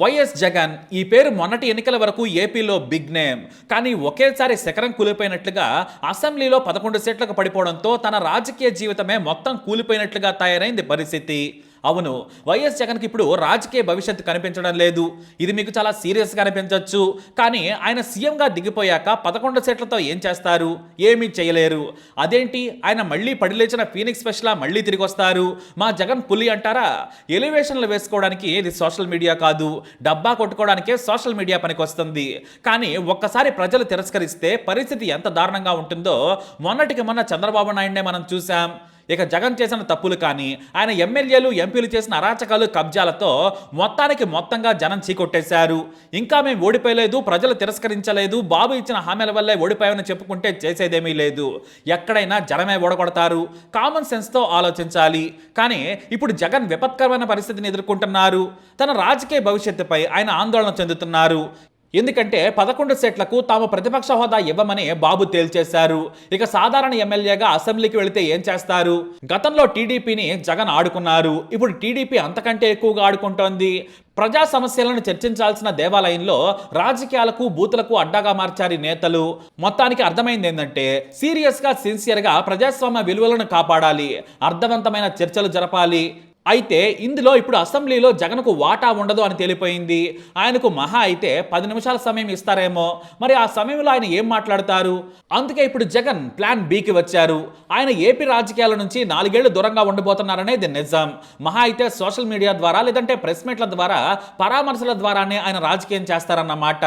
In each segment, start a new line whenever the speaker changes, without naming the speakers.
YS Jagan ఈ పేరు మొన్నటి ఎన్నికల వరకు ఏపీలో బిగ్ నేమ్. కానీ ఒకేసారి శకరం కూలిపోయినట్లుగా అసెంబ్లీలో పదకొండు సీట్లకు పడిపోవడంతో తన రాజకీయ జీవితమే మొత్తం కూలిపోయినట్లుగా తయారైంది పరిస్థితి. అవును వైఎస్ జగన్కి ఇప్పుడు రాజకీయ భవిష్యత్తు కనిపించడం లేదు. ఇది మీకు చాలా సీరియస్గా అనిపించవచ్చు కానీ ఆయన సీఎంగా దిగిపోయాక పదకొండు సీట్లతో ఏం చేస్తారు? ఏమీ చేయలేరు. అదేంటి? ఆయన మళ్ళీ పడిలేచిన ఫీనిక్స్ స్పెషల్లా మళ్ళీ తిరిగి వస్తారు. మా జగన్ పులి అంటారా? ఎలివేషన్లు వేసుకోవడానికి ఇది సోషల్ మీడియా కాదు. డబ్బా కొట్టుకోవడానికే సోషల్ మీడియా పనికొస్తుంది. కానీ ఒక్కసారి ప్రజలు తిరస్కరిస్తే పరిస్థితి ఎంత దారుణంగా ఉంటుందో మొన్నటికి మొన్న చంద్రబాబు నాయుడునే మనం చూసాం ఇక జగన్ చేసిన తప్పులు కానీ ఆయన ఎమ్మెల్యేలు ఎంపీలు చేసిన అరాచకాలు కబ్జాలతో మొత్తానికి మొత్తంగా జనం చీకొట్టేశారు. ఇంకా మేము ఓడిపోయలేదు ప్రజలు తిరస్కరించలేదు బాబు ఇచ్చిన హామీల వల్లే ఓడిపోయామని చెప్పుకుంటే చేసేదేమీ లేదు. ఎక్కడైనా జనమే ఓడగొడతారు. కామన్ సెన్స్తో ఆలోచించాలి. కానీ ఇప్పుడు జగన్ విపత్కరమైన పరిస్థితిని ఎదుర్కొంటున్నారు. తన రాజకీయ భవిష్యత్తుపై ఆయన ఆందోళన చెందుతున్నారు. ఎందుకంటే పదకొండు సెట్లకు తాము ప్రతిపక్ష హోదా ఇవ్వమని బాబు తేల్చేశారు. ఇక సాధారణ ఎమ్మెల్యేగా అసెంబ్లీకి వెళితే ఏం చేస్తారు? గతంలో టీడీపీని జగన్ ఆడుకున్నారు. ఇప్పుడు టీడీపీ అంతకంటే ఎక్కువగా ఆడుకుంటోంది. ప్రజా సమస్యలను చర్చించాల్సిన దేవాలయంలో రాజకీయాలకు బూతులకు అడ్డాగా మార్చారు నేతలు. మొత్తానికి అర్థమైంది ఏంటంటే సీరియస్గా సిన్సియర్గా ప్రజాస్వామ్య విలువలను కాపాడాలి. అర్థవంతమైన చర్చలు జరపాలి. అయితే ఇందులో ఇప్పుడు అసెంబ్లీలో జగన్కు వాటా ఉండదు అని తెలిపోయింది. ఆయనకు మహా అయితే పది నిమిషాల సమయం ఇస్తారేమో. మరి ఆ సమయంలో ఆయన ఏం మాట్లాడతారు? అందుకే ఇప్పుడు జగన్ ప్లాన్ బికి వచ్చారు. ఆయన ఏపీ రాజకీయాల నుంచి నాలుగేళ్ళు దూరంగా ఉండబోతున్నారనేది నిజం. మహా అయితే సోషల్ మీడియా ద్వారా లేదంటే ప్రెస్ మీట్ల ద్వారా పరామర్శల ద్వారానే ఆయన రాజకీయం చేస్తారన్నమాట.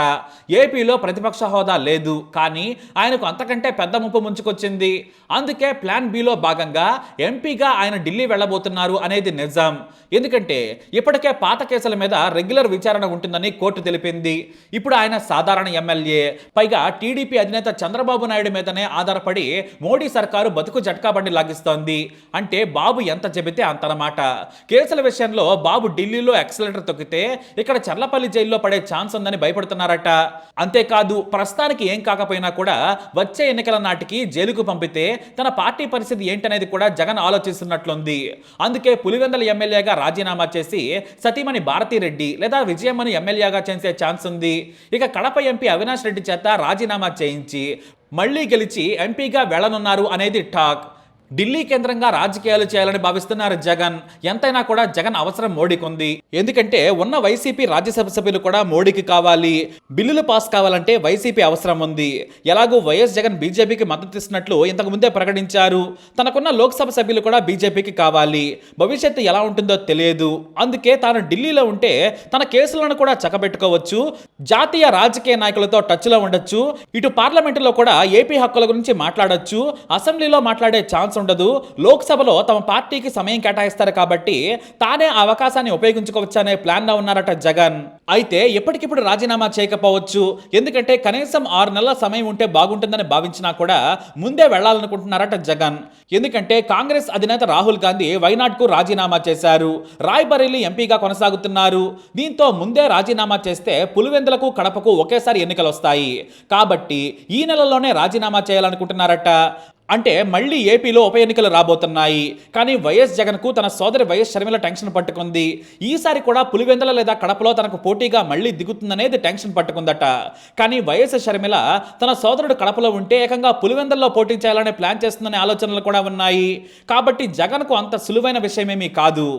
ఏపీలో ప్రతిపక్ష హోదా లేదు. కానీ ఆయనకు అంతకంటే పెద్ద ముప్పు ముంచుకొచ్చింది. అందుకే ప్లాన్ బిలో భాగంగా ఎంపీగా ఆయన ఢిల్లీ వెళ్ళబోతున్నారు అనేది నిజాం ఎందుకంటే ఇప్పటికే పాత కేసుల మీద రెగ్యులర్ విచారణ ఉంటుందని కోర్టు తెలిపింది. ఇప్పుడు ఆయన సాధారణ ఎమ్మెల్యే పైగా టీడీపీ అధినేత చంద్రబాబు నాయుడు మీదనే ఆధారపడి మోడీ సర్కారు బతుకు జట్కాబండి లాగిస్తోంది. అంటే బాబు ఎంత చెబితే అంతనమాట కేసుల విషయంలో బాబు ఢిల్లీలో ఎక్సలెటర్ తొక్కితే ఇక్కడ చర్లపల్లి జైల్లో పడే ఛాన్స్ ఉందని భయపడుతున్నారట. అంతేకాదు ప్రస్తుతానికి ఏం కాకపోయినా కూడా వచ్చే ఎన్నికల నాటికి జైలుకు పంపితే తన పార్టీ పరిస్థితి ఏంటనేది కూడా జగన్ ఆలోచిస్తున్నట్లుంది. అందుకే పులివెందల ఎమ్మెల్యేగా రాజీనామా చేసి సతీమణి భారతిరెడ్డి లేదా విజయమ్మని ఎమ్మెల్యేగా చేసే ఛాన్స్ ఉంది. ఇక కడప ఎంపీ అవినాష్ రెడ్డి చేత రాజీనామా చేయించి మళ్ళీ గెలిచి ఎంపీగా వెళ్ళనున్నారు అనేది టాక్. ఢిల్లీ కేంద్రంగా రాజకీయాలు చేయాలని భావిస్తున్నారు జగన్. ఎంతైనా కూడా జగన్ అవసరం మోడీకి ఉంది ఎందుకంటే ఉన్న వైసీపీ రాజ్యసభ సభ్యులు కూడా మోడీకి కావాలి. బిల్లులు పాస్ కావాలంటే వైసీపీ అవసరం ఉంది. ఎలాగో వైఎస్ జగన్ బీజేపీకి మద్దతు ఇస్తున్నట్లు ఇంతకు ముందే ప్రకటించారు. తనకున్న లోక్సభ సభ్యులు కూడా బీజేపీకి కావాలి. భవిష్యత్తు ఎలా ఉంటుందో తెలియదు. అందుకే తాను ఢిల్లీలో ఉంటే తన కేసులను కూడా చక్కబెట్టుకోవచ్చు. జాతీయ రాజకీయ నాయకులతో టచ్లో ఉండొచ్చు. ఇటు పార్లమెంటులో కూడా ఏపీ హక్కుల గురించి మాట్లాడొచ్చు. అసెంబ్లీలో మాట్లాడే ఛాన్స్ ఉండదు. లోక్సభలో తమ పార్టీకి సమయం కేటాయిస్తారు కాబట్టి తానే ఆ అవకాశాన్ని ఉపయోగించుకోవచ్చనే ప్లాన్లో ఉన్నారట జగన్. అయితే ఎప్పటికిప్పుడు రాజీనామా చేయకపోవచ్చు. ఎందుకంటే కనీసం ఆరు నెలల సమయం ఉంటే బాగుంటుందని భావించినా కూడా ముందే వెళ్ళాలనుకుంటున్నారట జగన్. ఎందుకంటే కాంగ్రెస్ అధినేత రాహుల్ గాంధీ వైనాడ్కు రాజీనామా చేశారు. రాయ్బరేలీ ఎంపీగా కొనసాగుతున్నారు. దీంతో ముందే రాజీనామా చేస్తే పులివెందులకు కడపకు ఒకేసారి ఎన్నికలు వస్తాయి కాబట్టి ఈ నెలలోనే రాజీనామా చేయాలనుకుంటున్నారట. అంటే మళ్ళీ ఏపీలో ఉప ఎన్నికలు రాబోతున్నాయి. కానీ వైఎస్ జగన్కు తన సోదరి వైఎస్ షర్మిల టెన్షన్ పట్టుకుంది. ఈసారి కూడా పులివెందుల లేదా కడపలో తనకు పోటీగా మళ్ళీ దిగుతుందనేది టెన్షన్ పట్టుకుందట. కానీ వైఎస్ షర్మిల తన సోదరుడు కడపలో ఉంటే ఏకంగా పులివెందుల్లో పోటీ చేయాలనే ప్లాన్ చేస్తుందనే ఆలోచనలు కూడా ఉన్నాయి. కాబట్టి జగన్కు అంత సులువైన విషయమేమీ కాదు.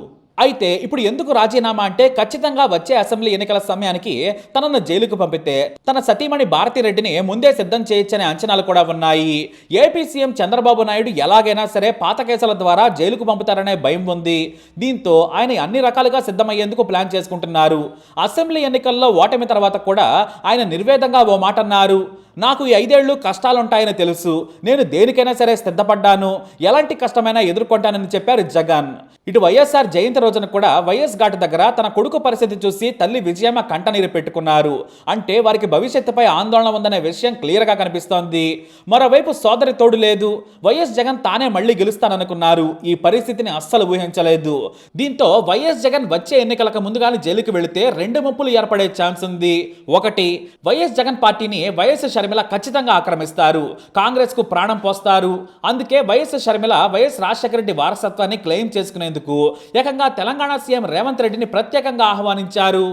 అయితే ఇప్పుడు ఎందుకు రాజీనామా అంటే ఖచ్చితంగా వచ్చే అసెంబ్లీ ఎన్నికల సమయానికి తనను జైలుకు పంపితే తన సతీమణి భారతిరెడ్డిని ముందే సిద్ధం చేయొచ్చనే అంచనాలు కూడా ఉన్నాయి. ఏపీ సీఎం చంద్రబాబు నాయుడు ఎలాగైనా సరే పాత కేసుల ద్వారా జైలుకు పంపుతారనే భయం ఉంది. దీంతో ఆయన అన్ని రకాలుగా సిద్ధమయ్యేందుకు ప్లాన్ చేసుకుంటున్నారు. అసెంబ్లీ ఎన్నికల్లో ఓటమి తర్వాత కూడా ఆయన నిర్వేదంగా ఓ మాట అన్నారు నాకు ఈ ఐదేళ్ళు కష్టాలుంటాయని తెలుసు. నేను దేనికైనా సరే సిద్ధపడ్డాను. ఎలాంటి కష్టమైనా ఎదుర్కొంటానని చెప్పారు జగన్. ఇటు వైఎస్ఆర్ జయంతి రోజున కూడా వైఎస్ ఘాట్ దగ్గర తన కొడుకు పరిస్థితి చూసి తల్లి విజయమ్మ కంటనీరు పెట్టుకున్నారు. అంటే వారికి భవిష్యత్తుపై ఆందోళన ఉందనే విషయం క్లియర్గా కనిపిస్తోంది. మరోవైపు సోదరి తోడు లేదు. వైఎస్ జగన్ తానే మళ్ళీ గెలుస్తాననుకున్నారు. ఈ పరిస్థితిని అస్సలు ఊహించలేదు. దీంతో వైఎస్ జగన్ వచ్చే ఎన్నికలకు ముందుగానే జైలుకి వెళితే రెండు ముప్పులు ఏర్పడే ఛాన్స్ ఉంది ఒకటి వైఎస్ జగన్ పార్టీని వైఎస్ షర్మిల ఖచ్చితంగా ఆక్రమిస్తారు. కాంగ్రెస్కు ప్రాణం పోస్తారు. అందుకే వైఎస్ షర్మిల వైఎస్ రాజశేఖర రెడ్డి వారసత్వాన్ని క్లెయిమ్ చేసుకునేందుకు ఏకంగా తెలంగాణ సీఎం రేవంత్ రెడ్డిని ప్రత్యేకంగా ఆహ్వానించారు.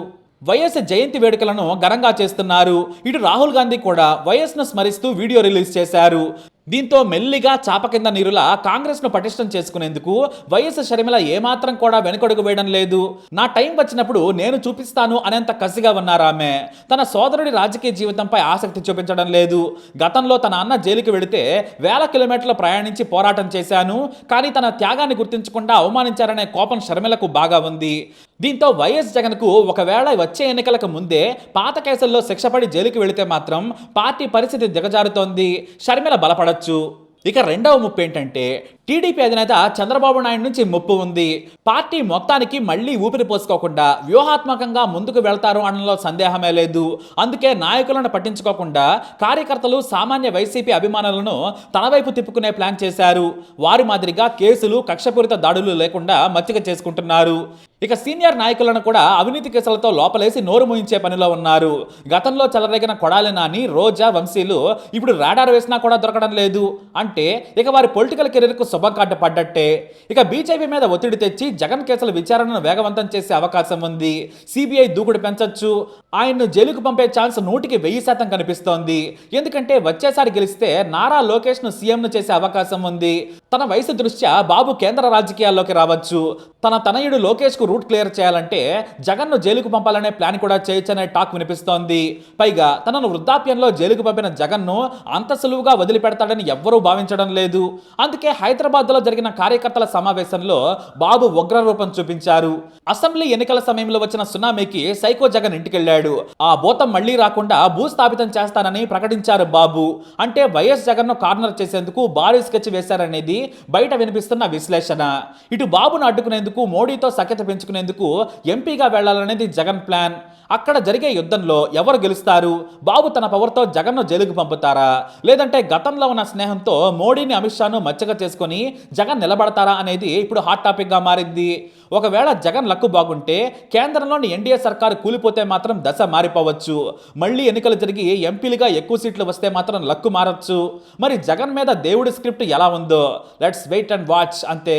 వైఎస్ జయంతి వేడుకలను ఘనంగా చేస్తున్నారు. ఇటు రాహుల్ గాంధీ కూడా వైఎస్ను స్మరిస్తూ వీడియో రిలీజ్ చేశారు. దీంతో మెల్లిగా చాప కింద నీరులా కాంగ్రెస్ను పటిష్టం చేసుకునేందుకు వైఎస్ షర్మిల ఏమాత్రం కూడా వెనుకడుగు వేయడం లేదు. నా టైం వచ్చినప్పుడు నేను చూపిస్తాను అనేంత కసిగా ఉన్నారు ఆమె? తన సోదరుడి రాజకీయ జీవితంపై ఆసక్తి చూపించడం లేదు. గతంలో తన అన్న జైలుకి వెళితే వేల కిలోమీటర్లు ప్రయాణించి పోరాటం చేశాను. కానీ తన త్యాగాన్ని గుర్తించకుండా అవమానించారనే కోపం షర్మిలకు బాగా ఉంది. దీంతో వైఎస్ జగన్కు ఒకవేళ వచ్చే ఎన్నికలకు ముందే పాత కేసుల్లో శిక్షపడి జైలుకి వెళితే మాత్రం పార్టీ పరిస్థితి దిగజారుతోంది. షర్మిల బలపడ బలపడొచ్చు ఇక రెండవ ముప్పు ఏంటంటే టీడీపీ అధినేత చంద్రబాబు నాయుడు నుంచి ముప్పు ఉంది. పార్టీ మొత్తానికి మళ్ళీ ఊపిరి పోసుకోకుండా వ్యూహాత్మకంగా ముందుకు వెళ్తారు అనడంలో సందేహమే లేదు. అందుకే నాయకులను పట్టించుకోకుండా కార్యకర్తలు సామాన్య వైసీపీ అభిమానులను తన వైపు తిప్పుకునే ప్లాన్ చేశారు. వారి మాదిరిగా కేసులు కక్షపూరిత దాడులు లేకుండా మచ్చిక చేసుకుంటున్నారు. ఇక సీనియర్ నాయకులను కూడా అవినీతి కేసులతో లోపలేసి నోరు ముయించే పనిలో ఉన్నారు. గతంలో చెలరేగిన కొడాలి నాని రోజా వంశీలు ఇప్పుడు రాడార్ వేసినా కూడా దొరకడం లేదు. అంటే ఇక వారి పొలిటికల్ కెరీర్కు శుభకాట పడ్డట్టే ఇక బీజేపీ మీద ఒత్తిడి తెచ్చి జగన్ కేసుల విచారణను వేగవంతం చేసే అవకాశం ఉంది. సిబిఐ దూకుడు పెంచొచ్చు. ఆయన్ను జైలుకు పంపే ఛాన్స్ నూటికి వెయ్యి శాతం కనిపిస్తోంది. ఎందుకంటే వచ్చేసారి గెలిస్తే నారా లోకేష్ను సీఎంను చేసే అవకాశం ఉంది. తన వయసు దృష్ట్యా బాబు కేంద్ర రాజకీయాల్లోకి రావచ్చు. తన తనయుడు లోకేష్కు రూట్ క్లియర్ చేయాలంటే జగన్ను జైలుకు పంపాలనే ప్లాన్ కూడా చేయొచ్చనే టాక్ వినిపిస్తోంది. పైగా తనను వృద్ధాప్యంలో జైలుకు పంపిన జగన్ను అంత సులువుగా వదిలిపెడతాడని ఎవ్వరూ భావించడం లేదు. అందుకే హైదరాబాద్లో జరిగిన కార్యకర్తల సమావేశంలో బాబు ఉగ్ర రూపం చూపించారు. అసెంబ్లీ ఎన్నికల సమయంలో వచ్చిన సునామీకి సైకో జగన్ ఇంటికెళ్ళాడు ఆ భూతం మళ్ళీ రాకుండా భూస్థాపితం చేస్తానని ప్రకటించారు బాబు. అంటే వైఎస్ జగన్ను కార్నర్ చేసేందుకు భారీ స్కెచ్ వేశారనేది బయట వినిపిస్తున్న విశ్లేషణ. ఇటు బాబును అడ్డుకునేందుకు మోడీతో సఖ్యత పెంచుకునేందుకు ఎంపీగా వెళ్ళాలనేది జగన్ ప్లాన్. అక్కడ జరిగే యుద్ధంలో ఎవరు గెలుస్తారు? బాబు తన పవర్తో జగన్ను జైలుకు పంపుతారా? లేదంటే గతంలో ఉన్న స్నేహంతో మోడీని అమిత్ షాను మచ్చగా చేసుకొని జగన్ నిలబడతారా అనేది ఇప్పుడు హాట్ టాపిక్గా మారింది. ఒకవేళ జగన్ లక్కు బాగుంటే కేంద్రంలోని ఎన్డీఏ సర్కారు కూలిపోతే మాత్రం దశ మారిపోవచ్చు. మళ్ళీ ఎన్నికలు జరిగి ఎంపీలుగా ఎక్కువ సీట్లు వస్తే మాత్రం లక్కు మారచ్చు. మరి జగన్ మీద దేవుడి స్క్రిప్ట్ ఎలా ఉందో? ಲೆಟ್ಸ್ ವೆಯ್ಟ್ ಆ್ಯಂಡ್ ವಾಚ್ ಅಂತೆ